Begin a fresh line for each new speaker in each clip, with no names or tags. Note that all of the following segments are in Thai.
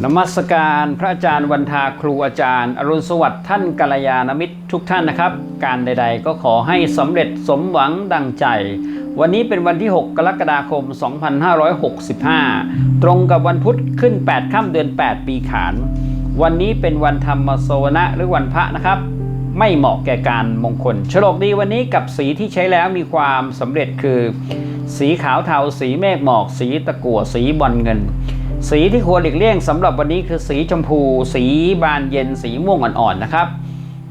นมัสการพระอาจารย์วันทาครูอาจารย์ อรุณสวัสดิ์ท่านกัลยาณมิตรทุกท่านนะครับ การใดๆก็ขอให้สำเร็จสมหวังดังใจ วันนี้เป็นวันที่ 6 กรกฎาคม 2565 ตรงกับวันพุธขึ้น 8 ค่ำเดือน 8 ปีขาน วันนี้เป็นวันธรรมโสวนะหรือวันพระนะครับ ไม่เหมาะแก่การมงคลโฉลกดีวันนี้กับสีที่ใช้แล้วมีความสำเร็จคือ สีขาวเทาสีเมฆหมอก สีตะกั่วสีบอลเงิน สีที่ควรหลีกเลี่ยงสำหรับวันนี้คือสีชมพู สีบานเย็น สีม่วงอ่อนๆนะครับ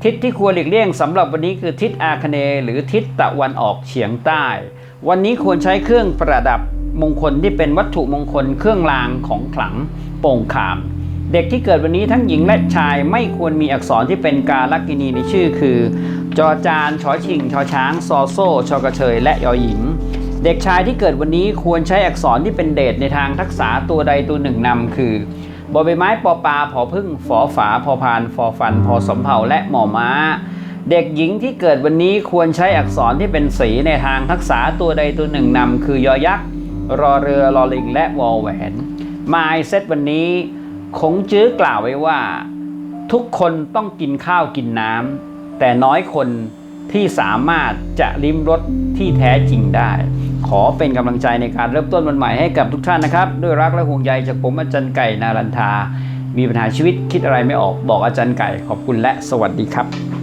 ทิศที่ควรหลีกเลี่ยงสำหรับวันนี้คือทิศอาคเนย์หรือทิศตะวันออกเฉียงใต้ วันนี้ควรใช้เครื่องประดับมงคลที่เป็นวัตถุมงคลเครื่องรางของขลังโป่งขาม เด็กที่เกิดวันนี้ทั้งหญิงและชายไม่ควรมีอักษรที่เป็นกาลกินีในชื่อคือ จอจานชอชิงชอช้างซอโซ่ชอกระเชยและยอหญิง เด็กชายที่เกิดวันนี้ควรใช้อักษรที่เป็นเดชในทางทักษะตัวใดตัวหนึ่งนำคือบอใบไม้ปอปลาผอพึ่งฝอฝาพอพานฟอฟันพอสมเภาและหมอม้า เด็กหญิงที่เกิดวันนี้ควรใช้อักษรที่เป็นสีในทางทักษะตัวใดตัวหนึ่งนำคือยอยักษ์รอเรือรอลิงและวอแหวนมายเซตวันนี้คงจื้อกล่าวไว้ว่า ทุกคนต้องกินข้าวกินน้ำแต่น้อยคนที่สามารถจะลิ้มรสที่แท้จริงได้ ขอเป็นกำลังใจในการเริ่มต้นวันใหม่ให้กับทุกท่านนะครับ ด้วยรักและห่วงใยจากผมอาจารย์ไก่นารันทา มีปัญหาชีวิตคิดอะไรไม่ออกบอกอาจารย์ไก่ขอบคุณและสวัสดีครับ